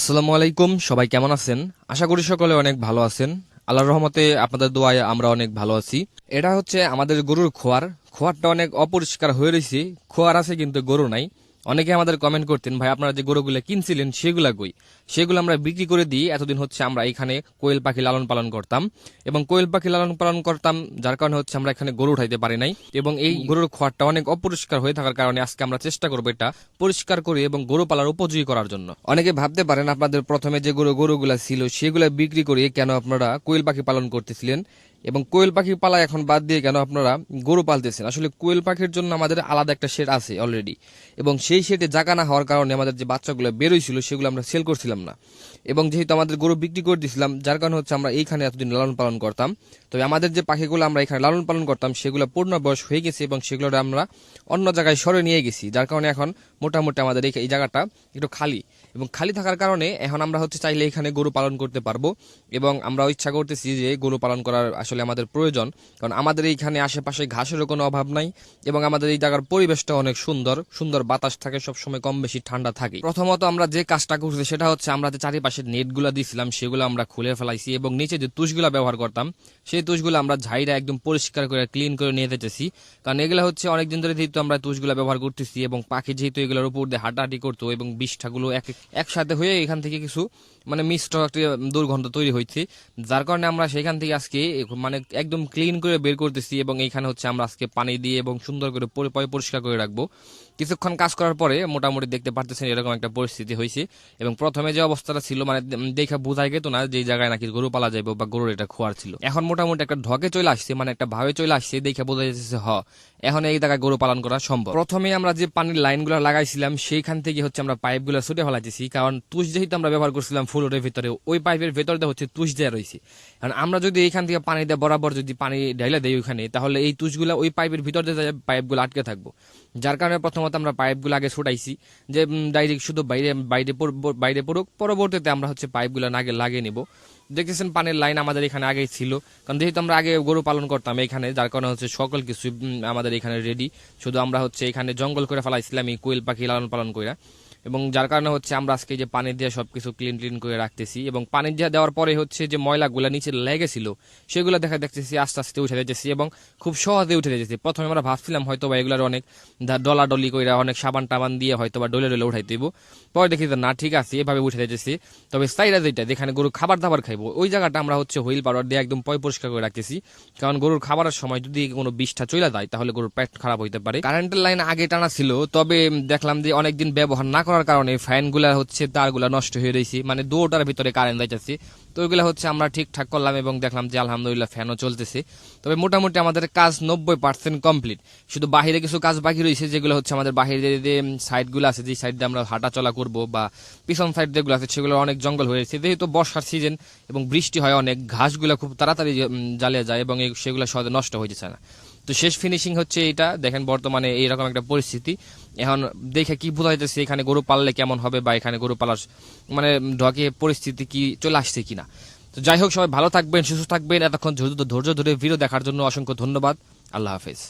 আসসালামু আলাইকুম, সবাই কেমন আছেন? আশা করি সকলে অনেক ভালো আছেন। আল্লাহ রহমতে আপনাদের দোয়ায় আমরা অনেক ভালো আছি। এটা হচ্ছে আমাদের গরুর খোয়ার। খোয়ারটা অনেক অপরিষ্কার হয়ে রয়েছে। খোয়ার আছে কিন্তু গরু নাই। অনেকে আমাদের কমেন্ট করতেন, ভাই, আপনারা যে গরুগুলো কিনছিলেন, সেগুলা কই? সেগুলো আমরা বিক্রি করে দিই এতদিন হচ্ছে আমরা এখানে কোয়েল পাখি লালন পালন করতাম এবং কোয়েল পাখি লালন পালন করতাম, যার কারণে হচ্ছে আমরা এখানে গরু উঠাইতে পারি নাই এবং এই গরুর খোয়ারটা অনেক অপরিষ্কার হয়ে থাকার কারণে আজকে আমরা চেষ্টা করব এটা পরিষ্কার করে এবং গরু পালার উপযোগী করার জন্য। অনেকে ভাবতে পারেন, আপনাদের প্রথমে যে গরু, গরুগুলা ছিল, সেগুলা বিক্রি করে কেন আপনারা কোয়েল পাখি পালন করতেছিলেন? এবং কোয়েল পাখি পালা এখন বাদ দিয়ে কেন আপনারা গরু পালতেছেন? আসলে কোয়েল পাখির জন্য আমাদের আলাদা একটা শেড আছে অলরেডি এবং সেই শেডে জাগা না হওয়ার কারণে আমাদের যে বাচ্চাগুলো বেরোইছিল, সেগুলো আমরা সেল করছিলাম না। এবং যেহেতু আমাদের গরু বিক্রি করে দিয়েছিলাম, যার কারণে হচ্ছে আমরা এইখানে এতদিন লালন পালন করতাম। তবে আমাদের যে পাখিগুলো আমরা এখানে লালন পালন করতাম, সেগুলো পূর্ণ বয়স হয়ে গেছে এবং সেগুলো আমরা অন্য জায়গায় সরে নিয়ে গেছি, যার কারণে এখন মোটামুটি আমাদের এই জায়গাটা একটু খালি। এবং খালি থাকার কারণে এখন আমরা হচ্ছে চাইলে এখানে গরু পালন করতে পারব এবং আমরা ইচ্ছা করতেছি যে গরু পালন করার আসলে আমাদের প্রয়োজন, কারণ আমাদের এইখানে আশেপাশে ঘাসেরও কোনো অভাব নাই এবং আমাদের এই জায়গার পরিবেশটা অনেক সুন্দর সুন্দর বাতাস থাকে, সবসময় কম বেশি ঠান্ডা থাকে। প্রথমত আমরা যে কাজটা করছি সেটা হচ্ছে আমরা যে চারিপাশের নেটগুলো দিয়েছিলাম সেগুলো আমরা খুলে ফেলাইছি এবং নিচে যে তুষগুলা ব্যবহার করতাম, সেই তুষগুলো আমরা ঝাইরা একদম পরিষ্কার করে ক্লিন করে নিয়ে যেতেছি। কারণ এগুলো হচ্ছে অনেকদিন ধরে যেহেতু আমরা তুষগুলা ব্যবহার করতেছি এবং পাখি যেহেতু এগুলোর উপর দিয়ে হাঁটাহাঁটি করতো এবং বিষ্ঠাগুলো এক, একসাথে হয়ে এখান থেকে কিছু মানে মিষ্ট একটা দুর্গন্ধ তৈরি হয়েছে যার কারণে আমরা সেখান থেকে আজকে মানে একদম ক্লিন করে বের করতেছি এবং এইখানে হচ্ছে আমরা আজকে পানি দিয়ে এবং সুন্দর করে পরি- পরি- পরিষ্কার করে রাখব। কিছুক্ষণ কাজ করার পরে মোটামুটি দেখতে পারতেছেন এরকম একটা পরিস্থিতি হয়েছে এবং প্রথমে যে অবস্থাটা ছিল মানে দেখা বোঝাই যেত না যে জায়গায় নাকি গরু পালা যাবে বা গরুর এটা খোয়ার ছিল। এখন মোটামুটি একটা ঢকে চলে আসছে মানে একটা ভাবে চলে আসছে, দেখে বোঝা যাচ্ছে হ, এখন এই জায়গায় গরু পালন করা সম্ভব। প্রথমে আমরা যে পানির লাইনগুলো লাগাইছিলাম, সেইখান থেকে হচ্ছে আমরা পাইপগুলো ছুটে ফেলাইতেছি, কারণ তুষ যেহেতু আমরা ব্যবহার করছিলাম ফুলের ভিতরে, ওই পাইপের ভেতরে হচ্ছে তুষ দেওয়া রয়েছে। কারণ আমরা যদি এইখান থেকে পানি দিয়ে বরাবর যদি পানি ঢাইলে দেই ওইখানে, তাহলে এই তুষগুলো ওই পাইপের ভিতর দিয়ে পাইপগুলো আটকে থাকব। যার কারণে প্রথমত আমরা পাইপগুলো আগে ছুটাইছি, যে ডাইরেক্ট শুধু বাইরে বাইরে বাইরে পড়ুক, পরবর্তীতে আমরা হচ্ছে পাইপগুলো আগে লাগিয়ে নিব। দেখতেছেন পানির লাইন আমাদের এখানে আগে ছিল, কারণ যেহেতু আমরা আগে গরু পালন করতাম এখানে, যার কারণে হচ্ছে সকল কিছু আমাদের এখানে রেডি শুধু আমরা হচ্ছে এখানে জঙ্গল করে ফেলাইছিলাম এই কোয়েল পাখি লালন পালন করে এবং যার কারণে হচ্ছে আমরা আজকে যে পানি দিয়ে সবকিছু ক্লিন ক্লিন করে রাখতেছি এবং পানি দিয়ে দেওয়ার পরে হচ্ছে যে ময়লাগুলো নিচে লেগেছিল সেগুলো দেখা দেখতেছি আস্তে আস্তে উঠে যেতেছি এবং খুব সহজে উঠে যেতেছি প্রথমে আমরা ভাবছিলাম হয়তো বা এগুলোর অনেক ডলা ডলি করে অনেক সাবান টাবান দিয়ে হয়তো বা ডলে ডলে উঠাই দিব। পরে দেখি না, ঠিক আছে, এভাবে উঠে যেতেছি তবে সাইডা যেটা যেখানে গরু খাবার দাবার খাইবো, ওই জায়গাটা আমরা হচ্ছে হুইল পাউডার দিয়ে একদম পয় পরিষ্কার করে রাখতেছি। কারণ গরুর খাবারের সময় যদি কোনো বিষটা চলে যায়, তাহলে গরুর পেট খারাপ হইতে পারে। কারেন্টের লাইন আগে টানা ছিল, তবে দেখলাম যে অনেকদিন ব্যবহার না করার কারণে ফ্যানগুলা হচ্ছে তারগুলা নষ্ট হয়ে রয়েছে। মানে দুটার ভিতরে কারেন্ট যাইতেছে। তো ওইগুলো হচ্ছে আমরা ঠিকঠাক করলাম এবং দেখলাম যে আলহামদুলিল্লাহ ফ্যানও চলতেছে। তবে মোটামুটি আমাদের কাজ নব্বই পার্সেন্ট কমপ্লিট শুধু বাহিরে কিছু কাজ বাকি রয়েছে, যেগুলো হচ্ছে আমাদের বাহিরে যে সাইডগুলো আছে, যে সাইড দিয়ে আমরা হাঁটা চলা করব বা পিছন সাইড যেগুলো আছে, সেগুলো অনেক জঙ্গল হয়েছে যেহেতু বর্ষার সিজন এবং বৃষ্টি হয় অনেক, ঘাসগুলো খুব তাড়াতাড়ি জ্বালিয়ে যায় এবং সেগুলো সহজে নষ্ট হয়ে যাচ্ছে না। তো শেষ ফিনিশিং হচ্ছে এটা। দেখেন বর্তমানে এইরকম একটা পরিস্থিতি। এখন দেখে কি বোঝা যাচ্ছে এখানে গরু পাললে কেমন হবে বা এখানে গরু পালার মানে ঢকে পরিস্থিতি কি চলে আসছে কিনা। তো যাই হোক, সবাই ভালো থাকবেন, সুস্থ থাকবেন। এতক্ষণ ধৈর্য ধরে ভিডিও দেখার জন্য অসংখ্য ধন্যবাদ। আল্লাহ হাফেজ।